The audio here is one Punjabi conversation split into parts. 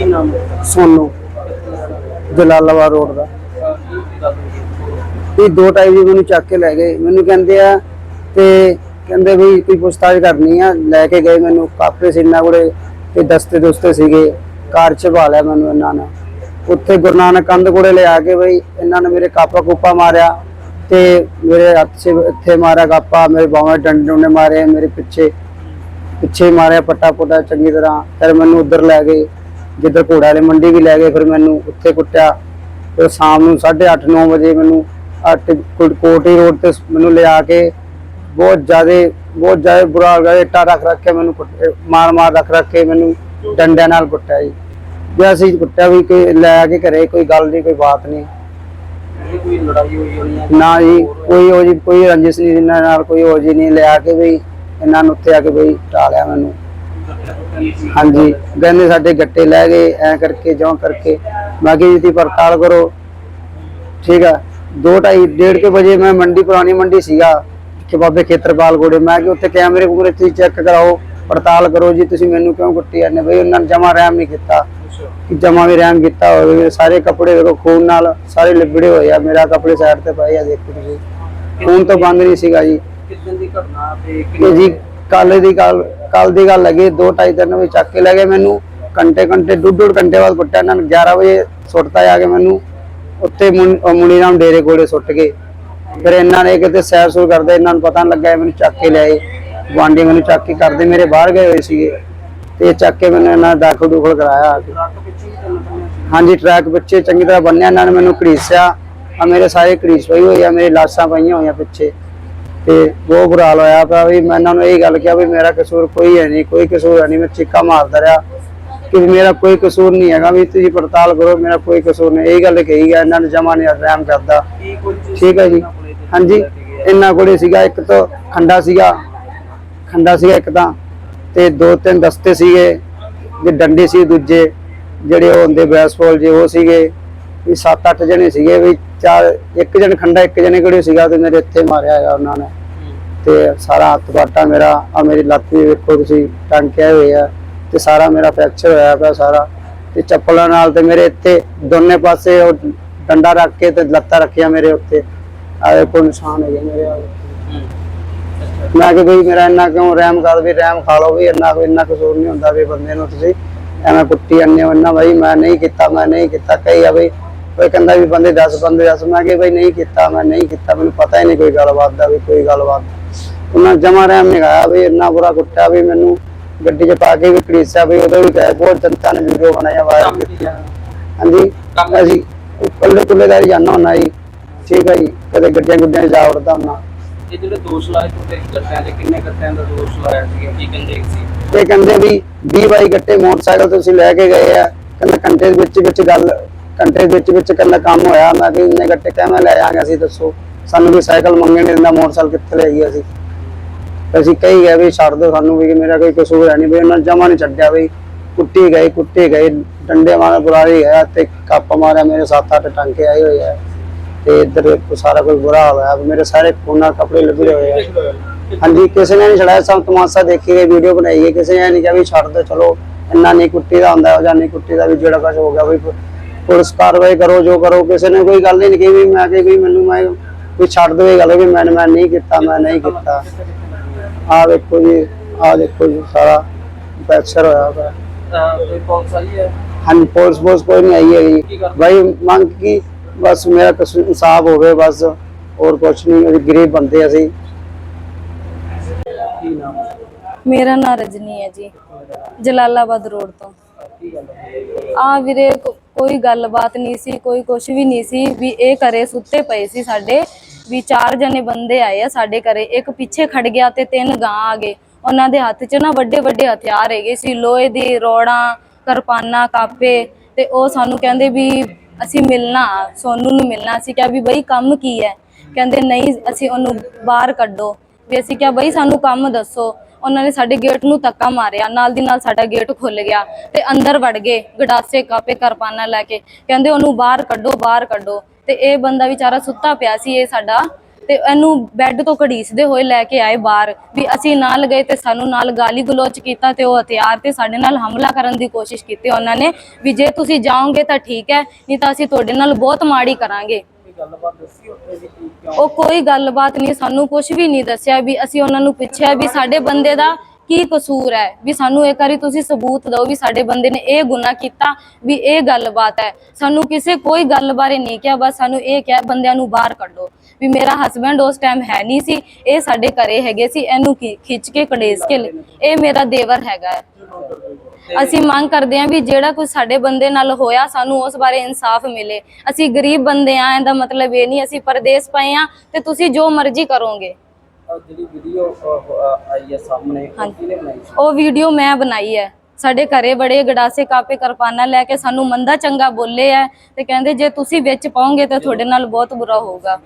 ਕੀ ਨਾਮ ਹੈ? ਸੋਨੂ। ਜਲਾਲਾਬਾਦ ਰੋਡ ਦਾ। ਇਹ ਦੋ ਟਾਈਮ ਵੀ ਮੈਨੂੰ ਚੱਕ ਕੇ ਲੈ ਗਏ। ਮੈਨੂੰ ਕਹਿੰਦੇ ਆ ਤੇ ਕਹਿੰਦੇ ਵੀ ਕੋਈ ਪੁੱਛਤਾਛ ਕਰਨੀ ਆ। ਲੈ ਕੇ ਗਏ ਮੈਨੂੰ। ਕਾਪੇ ਸੀ ਕੋਲੇ ਤੇ ਦਸਤੇ ਦੁਸਤੇ ਸੀਗੇ। ਕਾਰ ਚ ਪਾ ਲਿਆ ਮੈਨੂੰ ਇਹਨਾਂ ਨੇ। ਉੱਥੇ ਗੁਰੂ ਨਾਨਕ ਕੰਧ ਕੋਲੇ ਲਿਆ ਕੇ ਬਈ ਇਹਨਾਂ ਨੇ ਮੇਰੇ ਕਾਪਾ ਕੂਪਾ ਮਾਰਿਆ ਤੇ ਮੇਰੇ ਹੱਥ 'ਚ ਇੱਥੇ ਮਾਰਿਆ ਕਾਪਾ। ਮੇਰੇ ਬਾਹਾਂ 'ਚ ਡੰਡੇ ਡੁੰਡੇ ਮਾਰੇ। ਮੇਰੇ ਪਿੱਛੇ ਪਿੱਛੇ ਮਾਰਿਆ ਪੱਟਾ ਪੁੱਟਾ ਚੰਗੀ ਤਰ੍ਹਾਂ। ਫਿਰ ਮੈਨੂੰ ਉੱਧਰ ਲੈ ਗਏ। ਜਿੱਧਰ ਘੋੜਾ ਵਾਲੀ ਮੰਡੀ ਵੀ ਲੈ ਗਏ ਫਿਰ ਮੈਨੂੰ ਉੱਥੇ ਕੁੱਟਿਆ। ਫਿਰ ਸ਼ਾਮ ਨੂੰ 8:30 9 ਵਜੇ ਮੈਨੂੰ ਕੋਟੀ ਰੋਡ ਤੇ ਮੈਨੂੰ ਲਿਆ ਕੇ ਬਹੁਤ ਜ਼ਿਆਦੇ ਬਹੁਤ ਜ਼ਿਆਦਾ ਬੁਰਾ ਹਾਲ ਗਿਆ ਇੱਟਾਂ ਰੱਖ ਰੱਖ ਕੇ ਮੈਨੂੰ ਮਾਰ ਮਾਰ ਰੱਖ ਰੱਖ ਕੇ ਮੈਨੂੰ ਡੰਡਿਆਂ ਨਾਲ ਕੁੱਟਿਆ ਜੀ। ਵੀ ਅਸੀਂ ਕੁੱਟਿਆ ਵੀ ਕਿ ਲੈ ਕੇ ਘਰੇ ਕੋਈ ਗੱਲ ਨਹੀਂ ਕੋਈ ਬਾਤ ਨਹੀਂ। ਇਹ ਕੋਈ ਲੜਾਈ ਹੋਈ ਹੋਣੀ ਹੈ ਨਾ ਜੀ ਕੋਈ ਉਹ ਜੀ ਕੋਈ ਰੰਜਿਸ਼ ਨਹੀਂ ਇਹਨਾਂ ਨਾਲ ਕੋਈ ਹੋ ਜੀ ਨਹੀਂ। ਲਿਆ ਕੇ ਵੀ ਇਹਨਾਂ ਨੂੰ ਉੱਥੇ ਆ ਕੇ ਬਈ ਟਾਲਿਆ ਮੈਨੂੰ। ਹਾਂਜੀ ਕਹਿੰਦੇ ਸਾਡੇ ਗੱਟੇ ਲੈ ਗਏ ਐ ਕਰਕੇ ਜਿਉਂ ਕਰਕੇ। ਕਿਹਾ ਜੀ ਤੁਸੀਂ ਪੜਤਾਲ ਕਰੋ। ਠੀਕ ਆ ਦੋ ਢਾਈ ਡੇਢ ਕੇ ਵਜੇ ਮੈਂ ਮੰਡੀ ਪੁਰਾਣੀ ਮੰਡੀ ਸੀਗਾ ਕਿ ਬਾਬੇ ਖੇਤਰਪਾਲ ਕੋਲੇ ਮੈਂ ਕਿ ਉੱਥੇ ਕੈਮਰੇ ਕੂਮਰੇ ਤੁਸੀਂ ਚੈੱਕ ਕਰਾਓ ਪੜਤਾਲ ਕਰੋ ਜੀ ਤੁਸੀਂ ਮੈਨੂੰ ਕਿਉਂ ਕੁੱਟੀ ਜਾਂਦੇ ਬਈ ਉਹਨਾਂ ਨੇ ਜਮਾ ਰਹਿਮ ਨਹੀਂ ਕੀਤਾ। ਕਿ ਜਮਾ ਵੀ ਰਹਿਮ ਕੀਤਾ ਹੋਵੇ। ਮੇਰੇ ਸਾਰੇ ਕੱਪੜੇ ਦੇਖੋ ਖੂਨ ਨਾਲ ਸਾਰੇ ਲਿਬੜੇ ਹੋਏ ਆ। ਮੇਰਾ ਕੱਪੜੇ ਸਾਈਡ ਤੇ ਪਏ ਆ ਦੇਖੋ ਤੁਸੀਂ। ਖੂਨ ਤੋਂ ਬੰਦ ਨਹੀਂ ਸੀਗਾ ਜੀ। ਕਿੱਦਣ ਦੀ ਘਟਨਾ ਤੇ ਜੀ ਕੱਲ ਦੀ ਗੱਲ ਕੱਲ ਦੀ ਗੱਲ ਹੈਗੀ, ਦੋ ਢਾਈ ਤਿੰਨ ਵਜੇ ਚੱਕ ਕੇ ਲੈ ਗਏ ਮੈਨੂੰ। ਘੰਟੇ ਘੰਟੇ, ਡੂਢ ਡੂਢ ਘੰਟੇ ਬਾਅਦ ਕੁੱਟਿਆ ਇਹਨਾਂ ਨੇ। 11 ਵਜੇ ਸੁੱਟਤਾ ਜਾ ਕੇ ਮੈਨੂੰ। ਉੱਥੇ ਮੁਨ- ਅਹ ਡੇਰੇ ਕੋਲੇ ਸੁੱਟ ਗਏ। ਫਿਰ ਇਹਨਾਂ ਨੇ ਕਿਤੇ ਸੈਰ ਸੂਰ ਕਰਦੇ, ਇਹਨਾਂ ਨੂੰ ਪਤਾ ਨਹੀਂ ਲੱਗਾ ਮੈਨੂੰ ਚੱਕ ਕੇ ਲਿਆਏ। ਗੁਆਂਢੀ ਮੈਨੂੰ ਚੱਕ ਕੇ ਕਰਦੇ ਮੇਰੇ ਬਾਹਰ ਗਏ ਹੋਏ ਸੀਗੇ। ਤੇ ਚੱਕ ਕੇ ਮੈਨੂੰ ਇਹਨਾਂ ਨੇ ਦਾਖਲ ਦੁਖਲ ਕਰਾਇਆ ਹਾਂਜੀ, ਟਰੈਕ ਪਿੱਛੇ ਚੰਗੀ ਤਰ੍ਹਾਂ ਬੰਨਿਆ, ਇਹਨਾਂ ਨੇ ਮੈਨੂੰ ਘੜੀਸਿਆ। ਆ ਮੇਰੇ ਸਾਰੇ ਘੜੀਸ ਹੋਈ ਹੋਈ ਆ, ਮੇਰੇ ਲਾਸ਼ਾਂ ਪਈਆਂ ਹੋਈਆਂ ਪਿੱਛੇ। ਤੇ ਬਹੁਤ ਬੁਰਾ ਹਾਲ ਹੋਇਆ ਪਿਆ ਵੀ ਮੈਂ ਇਹਨਾਂ ਨੂੰ ਇਹ ਗੱਲ ਕਿਹਾ ਵੀ ਮੇਰਾ ਕਸੂਰ ਕੋਈ ਹੈ ਨਹੀਂ, ਕੋਈ ਕਸੂਰ ਹੈ ਨਹੀਂ, ਮੈਂ ਚੀਕਾ ਮਾਰਦਾ ਰਿਹਾ ਕਿ ਮੇਰਾ ਕੋਈ ਕਸੂਰ ਨਹੀਂ ਹੈਗਾ, ਵੀ ਤੁਸੀਂ ਪੜਤਾਲ ਕਰੋ, ਮੇਰਾ ਕੋਈ ਕਸੂਰ ਨਹੀਂ, ਇਹ ਗੱਲ ਕਹੀ ਹੈ ਇਹਨਾਂ ਨੂੰ ਜਮਾ ਨਹੀਂ ਰਹਿਮ ਕਰਦਾ। ਠੀਕ ਹੈ ਜੀ? ਹਾਂਜੀ, ਇਹਨਾਂ ਕੋਲੇ ਸੀਗਾ ਇੱਕ ਤਾਂ ਖੰਡਾ ਸੀਗਾ ਖੰਡਾ ਸੀਗਾ ਇੱਕ ਤਾਂ, ਤੇ ਦੋ ਤਿੰਨ ਦਸਤੇ ਸੀਗੇ ਜੇ ਡੰਡੇ ਸੀ ਦੂਜੇ, ਜਿਹੜੇ ਉਹ ਹੁੰਦੇ ਬੈਸਬਾਲ ਜੇ ਉਹ ਸੀਗੇ, ਵੀ 7-8 ਜਣੇ ਸੀਗੇ, ਵੀ ਚਾਰ, ਇੱਕ ਜਣ ਖੰਡਾ, ਇੱਕ ਜਣੇ ਕੋਲੇ ਸੀਗਾ ਤੇ ਮੇਰੇ ਇੱਥੇ ਮਾਰਿਆ ਹੈਗਾ ਉਹਨਾਂ ਨੇ। ਤੇ ਸਾਰਾ ਹੱਥ ਬਾਟਾ ਮੇਰਾ ਆ ਮੇਰੀ ਲੱਤ ਵੀ ਵੇਖੋ ਤੁਸੀਂ ਟਾਂਕੇ ਹੋਏ ਤੇ ਸਾਰਾ ਮੇਰਾ ਫ੍ਰੈਕਚਰ ਹੋਇਆ ਪਿਆ ਸਾਰਾ। ਤੇ ਚੱਪਲਾਂ ਨਾਲ ਤੇ ਮੇਰੇ ਇੱਥੇ ਦੋਨੇ ਪਾਸੇ ਉਹ ਡੰਡਾ ਰੱਖ ਕੇ ਤੇ ਲੱਤਾਂ ਰੱਖਿਆ ਮੇਰੇ ਉੱਤੇ। ਆਏ ਕੋ ਨਿਸ਼ਾਨ ਹੈਗੇ ਮੇਰੇ ਆਹ ਮੈਂ ਕਿ ਕੋਈ ਮੇਰਾ ਇੰਨਾ ਕਿਉਂ ਰਹਿਮ ਕਰ ਵੀ ਰਹਿਮ ਖਾ ਲਓ, ਵੀ ਇੰਨਾ ਕੋਈ ਇੰਨਾ ਕਸੂਰ ਨਹੀਂ ਹੁੰਦਾ ਵੀ ਬੰਦੇ ਨੂੰ ਤੁਸੀਂ ਐਵੇਂ ਕੁੱਟੀ ਜਾਂਦੇ ਹੋ। ਇੰਨਾ ਮੈਂ ਨਹੀਂ ਕੀਤਾ, ਮੈਂ ਨਹੀਂ ਕੀਤਾ। ਕਈ ਆ ਬਈ ਕੋਈ ਕਹਿੰਦਾ ਵੀ ਬੰਦੇ 10 ਬੰਦੇ 10 ਮੈਂ ਕਿ ਬਈ ਨਹੀਂ ਕੀਤਾ ਮੈਂ ਨਹੀਂ ਕੀਤਾ ਮੈਨੂੰ ਪਤਾ ਹੀ ਨਹੀਂ ਕੋਈ ਗੱਲਬਾਤ ਦਾ ਵੀ ਕੋਈ ਗੱਲਬਾਤ। ਉਹਨਾਂ ਜਮਾ ਰਹਿਮ ਨਹੀਂ ਖਾਇਆ ਵੀ ਇੰਨਾ ਬੁਰਾ ਕੁੱਟਿਆ ਵੀ ਮੈਨੂੰ। ਗੱਡੀ 'ਚ ਪਾ ਕੇ ਵੀ ਕੜੀਸਿਆ ਵੀ ਉਦੋਂ ਵੀ ਕਹੇ ਬਹੁਤ ਜਨਤਾ ਨੇ ਵੀਡੀਓ ਬਣਾਇਆ ਵਾਇਰਲ ਕੀਤੀਆਂ ਹਾਂਜੀ ਅਸੀਂ ਕੱਲੇ ਕੁੱਲੇ ਦਾ ਜਾਣਾ ਹੁੰਦਾ ਜੀ। ਠੀਕ ਹੈ ਜੀ ਕਦੇ ਗੱਡੀਆਂ ਗੁੱਡੀਆਂ ਜਾ ਵੜਦਾ ਹੁੰਦਾ। ਇਹ ਜਿਹੜੇ ਦੋਸ਼ ਲਾਏ ਤੁਹਾਡੇ ਗੱਟਿਆਂ ਤੇ ਕਿੰਨੇ ਗੱਟਿਆਂ ਦਾ ਦੋਸ਼ ਲਾਇਆ ਸੀ ਕੀ ਕਹਿੰਦੇ ਸੀ? ਤੇ ਕਹਿੰਦੇ ਵੀ 20 ਬਾਈ ਗੱਟੇ ਮੋਟਰਸਾਈਕਲ ਤੁਸੀਂ ਲੈ ਕੇ ਗਏ ਆ। ਕਹਿੰਦਾ ਦੇ ਵਿੱਚ ਵਿੱਚ ਗੱਲ ਘੰਟੇ ਵਿੱਚ ਵਿੱਚ ਕਹਿੰਦਾ ਕੰਮ ਹੋਇਆ, ਮੈਂ ਕਿ ਇੰਨੇ ਗੱਟੇ ਕਿਵੇਂ ਲੈ ਆਂਗੇ ਅਸੀਂ ਦੱਸੋ। ਸਾਨੂੰ ਵੀ ਸਾਈਕਲ ਮੰਗਣ ਨਹੀਂ ਦਿੰਦਾ ਮੋਟਰਸਾਈਕਲ ਕਿੱਥੇ ਲੈ ਗਏ ਅਸੀਂ? ਅਸੀਂ ਕਹੀ ਗਏ ਵੀ ਛੱਡ ਦਿਓ ਸਾਨੂੰ ਵੀ, ਮੇਰਾ ਕੋਈ ਕਸੂਰ ਹੈ ਨਹੀਂ ਵੀ ਉਹਨਾਂ ਜਮਾ ਨਹੀਂ ਛੱਡਿਆ ਵੀ, ਕੁੱਟੀ ਗਏ, ਕੁੱਟੇ ਗਏ, ਡੰਡੇ ਮਾਰੇ ਬੁਲਾਏ ਗਿਆ ਤੇ ਕੱਪ ਮਾਰਿਆ, ਮੇਰੇ ਸੱਤ ਅੱਠ ਟਾਂਕੇ ਆਏ ਹੋਏ ਆ। ਤੇ ਇੱਧਰ ਸਾਰਾ ਕੁਝ ਬੁਰਾ ਹਾਲ ਹੋਇਆ, ਮੇਰੇ ਸਾਰੇ ਖੂਨਾਂ ਕੱਪੜੇ ਲੱਭੇ ਹੋਏ ਆ। ਹਾਂਜੀ, ਕਿਸੇ ਨੇ ਨਹੀਂ ਛੜਾਇਆ ਸਭ ਤਮਾਸ਼ਾ ਦੇਖੀ ਗਈ ਵੀਡੀਓ ਬਣਾਈ ਹੈ ਕਿਸੇ ਨੇ ਨਹੀਂ ਕਿਹਾ ਵੀ ਛੱਡ ਦੋ ਚਲੋ, ਇੰਨਾ ਨਹੀਂ ਕੁੱਟੀ ਦਾ ਹੁੰਦਾ, ਜਾਂ ਨਹੀਂ ਕੁੱਟੀ ਦਾ ਵੀ ਜਿਹੜਾ ਕੁਝ ਹੋ ਗਿਆ ਵੀ ਪੁਲਿਸ ਕਾਰਵਾਈ ਕਰੋ ਜੋ ਕਰੋ ਕਿਸੇ ਨੇ ਕੋਈ ਗੱਲ ਹੀ ਨਹੀਂ ਕਹੀ ਵੀ ਮੈਂ ਕਿ ਵੀ ਮੈਨੂੰ ਮੈਂ ਵੀ ਛੱਡ ਦੋ ਇਹ ਗੱਲ ਵੀ ਮੈਂ ਮੈਂ ਨਹੀਂ ਕੀਤਾ ਮੈਂ ਨਹੀਂ ਕੀਤਾ। ਆਹ ਦੇਖੋ ਜੀ ਆਹ ਦੇਖੋ ਜੀ ਸਾਰਾ ਫੈਕਚਰ ਹੋਇਆ ਅਹ ਕੋਈ ਪੁਲਿਸ ਆਈ ਹੈ? ਹਾਂਜੀ ਪੁਲਿਸ ਪੁਲਿਸ ਕੋਈ ਨਹੀਂ ਆਈ ਕਰਦੇ? ਭਾਈ ਮੰਗ ਕੀ ਬਸ ਮੇਰਾ ਕਸੂਰ ਇਨਸਾਫ ਹੋਵੇ ਬਸ ਹੋਰ ਕੁਛ ਨਹੀਂ ਅਸੀਂ ਗਰੀਬ ਬੰਦੇ ਅਸੀਂ। ਕੀ ਨਾਮ? ਹੈ? ਮੇਰਾ ਨਾਂ ਰਜਨੀ ਹੈ ਜੀ ਜਲਾਲਾਬਾਦ ਰੋਡ ਤੋਂ। ਹੈ ਆ ਵੀਰੇ ਕੋਈ ਗੱਲਬਾਤ ਨਹੀਂ ਸੀ, ਕੋਈ ਕੁਛ ਵੀ ਨਹੀਂ ਸੀ ਵੀ ਇਹ ਘਰੇ ਸੁੱਤੇ ਪਏ ਸੀ ਸਾਡੇ। ਵੀ ਚਾਰ ਜਣੇ ਬੰਦੇ ਆਏ ਆ ਸਾਡੇ ਘਰੇ, ਇੱਕ ਪਿੱਛੇ ਖੜ ਗਿਆ ਤੇ ਤਿੰਨ ਗਾਂ ਆ ਗਏ। ਉਹਨਾਂ ਦੇ ਹੱਥ 'ਚ ਨਾ ਵੱਡੇ ਵੱਡੇ ਹਥਿਆਰ ਹੈਗੇ ਸੀ, ਲੋਹੇ ਦੀ ਰੋੜਾਂ, ਕਿਰਪਾਨਾਂ, ਕਾਪੇ ਤੇ ਉਹ ਸਾਨੂੰ ਕਹਿੰਦੇ ਵੀ ਅਸੀਂ ਮਿਲਣਾ, ਸੋਨੂੰ ਨੂੰ ਮਿਲਣਾ। ਅਸੀਂ ਕਿਹਾ ਵੀ ਬਈ ਕੰਮ ਕੀ ਹੈ? ਕਹਿੰਦੇ ਨਹੀਂ, ਅਸੀਂ ਉਹਨੂੰ ਬਾਹਰ ਕੱਢੋ। ਵੀ ਅਸੀਂ ਕਿਹਾ ਬਈ ਸਾਨੂੰ ਕੰਮ ਦੱਸੋ। ਉਹਨਾਂ ਨੇ ਸਾਡੇ ਗੇਟ ਨੂੰ ਧੱਕਾ ਮਾਰਿਆ। ਨਾਲ ਦੀ ਨਾਲ ਸਾਡਾ ਗੇਟ ਖੁੱਲ ਗਿਆ ਤੇ ਅੰਦਰ ਵੜ ਗਏ ਗਡਾਸੇ ਕਾਪੇ ਕਰਪਾਨਾ ਲੈ ਕੇ। ਕਹਿੰਦੇ ਉਹਨੂੰ ਬਾਹਰ ਕੱਢੋ ਬਾਹਰ ਕੱਢੋ। ਤੇ ਇਹ ਬੰਦਾ ਵਿਚਾਰਾ ਸੁੱਤਾ ਪਿਆ ਸੀ ਇਹ ਸਾਡਾ। ਤੇ ਇਹਨੂੰ ਬੈੱਡ ਤੋਂ ਘੜੀਸਦੇ ਹੋਏ ਲੈ ਕੇ ਆਏ ਬਾਹਰ ਵੀ ਅਸੀਂ ਨਾਲ ਗਏ ਤੇ ਸਾਨੂੰ ਨਾਲ ਗਾਲੀ ਗਲੋਚ ਕੀਤਾ ਤੇ ਉਹ ਹਥਿਆਰ ਤੇ ਸਾਡੇ ਨਾਲ ਹਮਲਾ ਕਰਨ ਦੀ ਕੋਸ਼ਿਸ਼ ਕੀਤੀ ਉਹਨਾਂ ਨੇ ਵੀ ਜੇ ਤੁਸੀਂ ਜਾਓਗੇ ਤਾਂ ਠੀਕ ਹੈ, ਨਹੀਂ ਤਾਂ ਅਸੀਂ ਤੁਹਾਡੇ ਨਾਲ ਬਹੁਤ ਮਾੜੀ ਕਰਾਂਗੇ। ਗੱਲਬਾਤ ਦੱਸੀ ਉੱਥੇ ਵੀ ਕੀ ਕਿਉਂ? ਉਹ ਕੋਈ ਗੱਲਬਾਤ ਨਹੀਂ ਸਾਨੂੰ ਕੁਝ ਵੀ ਨਹੀਂ ਦੱਸਿਆ ਵੀ ਅਸੀਂ ਉਹਨਾਂ ਨੂੰ ਪੁੱਛਿਆ ਵੀ ਸਾਡੇ ਬੰਦੇ ਦਾ ਕੀ ਕਸੂਰ ਹੈ? ਵੀ ਸਾਨੂੰ ਇੱਕ ਵਾਰੀ ਤੁਸੀਂ ਸਬੂਤ ਦਿਓ ਵੀ ਸਾਡੇ ਬੰਦੇ ਨੇ ਇਹ ਗੁਨਾਹ ਕੀਤਾ ਵੀ ਇਹ ਗੱਲਬਾਤ ਹੈ। ਸਾਨੂੰ ਕਿਸੇ ਕੋਈ ਗੱਲ ਬਾਰੇ ਨਹੀਂ ਕਿਹਾ ਬਸ ਸਾਨੂੰ ਇਹ ਕਿਹਾ ਬੰਦਿਆਂ ਨੂੰ ਬਾਹਰ ਕੱਢੋ ਵੀ ਮੇਰਾ ਹਸਬੰਡ ਉਸ ਟਾਈਮ ਹੈ ਨਹੀਂ ਸੀ ਇਹ ਸਾਡੇ ਘਰੇ ਹੈਗੇ ਸੀ ਇਹਨੂੰ ਖਿੱਚ ਕੇ ਕੜੇਸ ਕੇ ਲੈ- ਇਹ ਮੇਰਾ ਦੇਵਰ ਹੈਗਾ ਹੈ। ਅਸੀਂ ਮੰਗ ਕਰਦੇ ਹਾਂ ਵੀ ਜਿਹੜਾ ਕੁਝ ਸਾਡੇ ਬੰਦੇ ਨਾਲ ਹੋਇਆ ਸਾਨੂੰ ਉਸ ਬਾਰੇ ਇਨਸਾਫ ਮਿਲੇ। ਅਸੀਂ ਗਰੀਬ ਬੰਦੇ ਆ ਇਹਦਾ ਮਤਲਬ ਇਹ ਨਹੀਂ ਅਸੀਂ ਪਰਦੇਸ ਪਏ ਆ ਤੇ ਤੁਸੀਂ ਜੋ ਮਰਜ਼ੀ ਕਰੋਗੇ। ਆਹ ਜਿਹੜੀ ਵੀਡੀਓ ਆਈ ਹੈ ਸਾਹਮਣੇ ਉਹ ਵੀਡੀਓ ਮੈਂ ਬਣਾਈ ਹੈ। ਸਾਡੇ ਘਰੇ ਬੜੇ ਗੜਾਸੇ ਕਾਪੇ ਕਿਰਪਾਨਾਂ ਲੈ ਕੇ ਸਾਨੂੰ ਮੰਦਾ ਚੰਗਾ ਬੋਲੇ ਆ ਤੇ ਕਹਿੰਦੇ ਜੇ ਤੁਸੀਂ ਵਿੱਚ ਪਾਓਗੇ ਤਾਂ ਤੁਹਾਡੇ ਨਾਲ ਬਹੁਤ ਬੁਰਾ ਹੋਊਗਾ।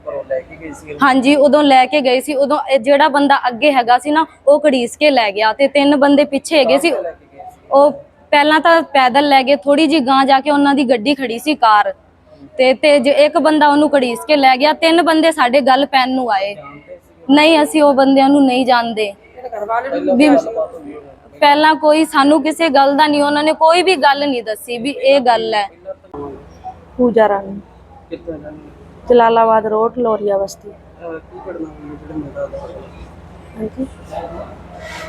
ਘਰੋਂ ਲੈ ਕੇ ਗਈ ਸੀ? ਹਾਂਜੀ ਉਦੋਂ ਲੈ ਕੇ ਗਏ ਸੀ। ਉਦੋਂ ਇਹ ਜਿਹੜਾ ਬੰਦਾ ਅੱਗੇ ਹੈਗਾ ਸੀ ਨਾ ਉਹ ਘੜੀਸ ਕੇ ਲੈ ਗਿਆ ਤੇ ਤਿੰਨ ਬੰਦੇ ਪਿੱਛੇ ਹੈਗੇ ਸੀ। ਉਹ ਪਹਿਲਾਂ ਤਾਂ ਪੈਦਲ ਲੈ ਗਏ ਥੋੜੀ ਜੀ ਗਾਂ ਜਾ ਕੇ ਉਹਨਾਂ ਦੀ ਗੱਡੀ ਖੜੀ ਸੀ ਕਾਰ। ਤੇ ਤੇ ਜੇ ਇੱਕ ਬੰਦਾ ਉਹਨੂੰ ਘੜੀਸ ਕੇ ਲੈ ਗਿਆ ਤਿੰਨ ਬੰਦੇ ਸਾਡੇ ਗੱਲ ਪੈਣ ਨੂੰ ਆਏ। ਨਹੀਂ ਅਸੀਂ ਉਹ ਬੰਦਿਆਂ ਨੂੰ ਨਹੀਂ ਜਾਣਦੇ। ਪਹਿਲਾਂ ਵੀ ਕੋਈ ਸਾਨੂੰ ਕਿਸੇ ਗੱਲ ਦਾ ਨਹੀਂ ਉਹਨਾਂ ਨੇ ਕੋਈ ਵੀ ਗੱਲ ਨਹੀਂ ਦੱਸੀ ਵੀ ਇਹ ਗੱਲ ਹੈ। ਪੂਜਾ ਰਾਣੀ। ਕਿੱਥੇ ਜਲਾਲਾਬਾਦ ਰੋਡ ਲੋਰੀਆ ਬਸਤੀ। ਅਹ ਕੀ ਘਟਨਾ ਹੋਈ ਹੈ ਜਿਹੜੇ ਮੁੰਡਾ ਦਾ? ਹਾਂਜੀ।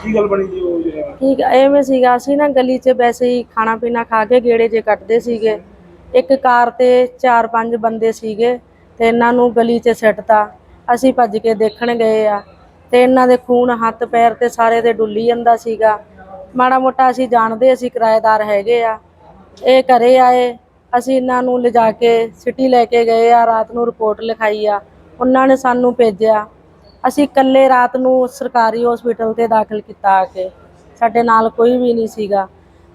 ਕੀ ਗੱਲ ਬਣੀ ਜੀ ਉਹ ਜਿਹੜਾ? ਠੀਕ ਐਵੇਂ ਸੀਗਾ ਅਸੀਂ ਨਾ ਗਲੀ 'ਚ ਵੈਸੇ ਹੀ ਖਾਣਾ ਪੀਣਾ ਖਾ ਕੇ ਗੇੜੇ ਜੇ ਕੱਟਦੇ ਸੀਗੇ। ਇੱਕ ਕਾਰ ਤੇ ਚਾਰ ਪੰਜ ਬੰਦੇ ਸੀਗੇ ਤੇ ਇਹਨਾਂ ਨੂੰ ਗਲੀ 'ਚ ਸਿੱਟਤਾ। ਅਸੀਂ ਭੱਜ ਕੇ ਦੇਖਣ ਗਏ ਆ ਤੇ ਇਹਨਾਂ ਦੇ ਖੂਨ ਹੱਥ ਪੈਰ ਤੇ ਸਾਰੇ ਤੇ ਡੁੱਲੀ ਜਾਂਦਾ ਸੀਗਾ। ਮਾੜਾ ਮੋਟਾ ਅਸੀਂ ਜਾਣਦੇ ਅਸੀਂ ਕਿਰਾਏਦਾਰ ਹੈਗੇ ਆ। ਇਹ ਘਰੇ ਆਏ। ਅਸੀਂ ਇਹਨਾਂ ਨੂੰ ਲਿਜਾ ਕੇ ਸਿਟੀ ਲੈ ਕੇ ਗਏ ਆ, ਰਾਤ ਨੂੰ ਰਿਪੋਰਟ ਲਿਖਾਈ ਆ, ਉਹਨਾਂ ਨੇ ਸਾਨੂੰ ਭੇਜਿਆ। ਅਸੀਂ ਇਕੱਲੇ ਰਾਤ ਨੂੰ ਸਰਕਾਰੀ ਹਸਪੀਟਲ ਤੇ ਦਾਖਲ ਕੀਤਾ ਆ ਕੇ, ਸਾਡੇ ਨਾਲ ਕੋਈ ਵੀ ਨਹੀਂ ਸੀਗਾ।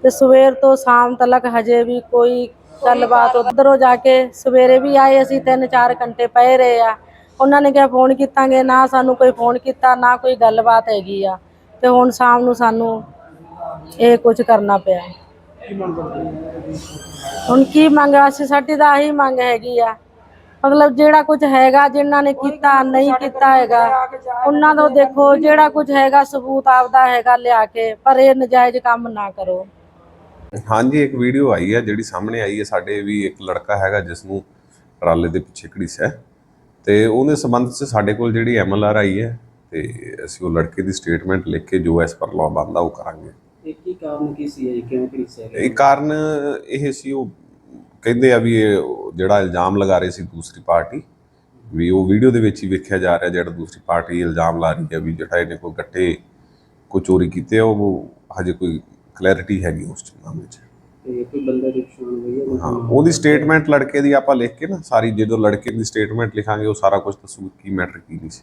ਤੇ ਸਵੇਰ ਤੋਂ ਸ਼ਾਮ ਤੱਕ ਹਜੇ ਵੀ ਕੋਈ ਗੱਲਬਾਤ ਉਧਰੋਂ ਜਾ ਕੇ ਸਵੇਰੇ ਵੀ ਆਏ, ਅਸੀਂ 3-4 ਘੰਟੇ ਪਏ ਰਹੇ ਆ। ਉਹਨਾਂ ਨੇ ਕਿਹਾ, ਫੋਨ ਕੀਤਾਂਗੇ, ਨਾ ਸਾਨੂੰ ਕੋਈ ਫੋਨ ਕੀਤਾ, ਨਾ ਕੋਈ ਗੱਲਬਾਤ ਹੈਗੀ ਆ। ਤੇ ਹੁਣ ਸ਼ਾਮ ਨੂੰ ਸਾਨੂੰ ਇਹ ਕੁਝ ਕਰਨਾ ਪਿਆ। ਹੁਣ ਕੀ ਮੰਗ ਆ? ਅਸੀਂ ਸਾਡੀ ਤਾਂ ਆਹੀ ਮੰਗ ਹੈਗੀ ਆ। ਮਤਲਬ ਜਿਹੜਾ ਕੁਝ ਹੈਗਾ ਜਿਨ੍ਹਾਂ ਨੇ ਕੀਤਾ ਨਹੀਂ ਕੀਤਾ ਹੈਗਾ ਉਹਨਾਂ ਦਾ ਦੇਖੋ ਜਿਹੜਾ ਕੁਝ ਹੈਗਾ ਸਬੂਤ ਆਪਦਾ ਹੈਗਾ ਲਿਆ ਕੇ ਪਰ ਇਹ ਨਜਾਇਜ਼ ਕੰਮ ਨਾ ਕਰੋ। ਹਾਂਜੀ ਇੱਕ ਵੀਡੀਓ ਆਈ ਹੈ ਜਿਹੜੀ ਸਾਹਮਣੇ ਆਈ ਹੈ ਸਾਡੇ ਵੀ ਇੱਕ ਲੜਕਾ ਹੈਗਾ ਜਿਸ ਨੂੰ ਟਰਾਲੇ ਦੇ ਪਿੱਛੇ ਘੜੀਸਿਆ ਤੇ ਉਹਦੇ ਸੰਬੰਧ 'ਚ ਸਾਡੇ ਕੋਲ ਜਿਹੜੀ ਐਮਐਲਆਰ ਆਈ ਹੈ ਤੇ ਅਸੀਂ ਉਹ ਲੜਕੇ ਦੀ ਸਟੇਟਮੈਂਟ ਲਿਖ ਕੇ ਜੋ ਐਸ ਪਰ ਲਾਅ ਉਹ ਕਰਾਂਗੇ। ਇਹ ਕੀ ਕਾਰਨ ਕੀ ਸੀ ਇਹ? ਕਿਉਂ ਕਰੀਸਿਆ ਗਿਆ ਇਹ ਕਾਰਨ ਇਹ ਸੀ ਉਹ ਕਹਿੰਦੇ ਆ ਵੀ ਇਹ ਜਿਹੜਾ ਇਲਜ਼ਾਮ ਲਗਾ ਰਹੇ ਸੀ ਦੂਸਰੀ ਪਾਰਟੀ ਵੀ ਉਹ ਵੀਡੀਓ ਦੇ ਵਿੱਚ ਹੀ ਵੇਖਿਆ ਜਾ ਰਿਹਾ ਜਿਹੜਾ ਦੂਸਰੀ ਪਾਰਟੀ ਇਲਜ਼ਾਮ ਲਾ ਰਹੀ ਹੈ ਵੀ ਜਿਹੜਾ ਇਹਨੇ ਕੋਈ ਗੱਟੇ ਕੋਈ ਚੋਰੀ ਕੀਤੇ ਉਹ ਹਜੇ ਕੋਈ ਕਲੈਰਿਟੀ ਹੈਗੀ ਉਸ ਮਾਮਲੇ 'ਚ ਤੇ ਕੋਈ ਬੰਦੇ ਦੀ ਪਛਾਣ ਹੋਈ ਹੈ? ਹਾਂ ਉਹਦੀ ਸਟੇਟਮੈਂਟ ਲੜਕੇ ਦੀ ਆਪਾਂ ਲਿਖ ਕੇ ਨਾ ਸਾਰੀ ਜਦੋਂ ਲੜਕੇ ਦੀ ਸਟੇਟਮੈਂਟ ਲਿਖਾਂਗੇ ਉਹ ਸਾਰਾ ਕੁਝ ਦੱਸੂ ਕੀ ਮੈਟਰ ਕੀ ਨਹੀਂ ਸੀ।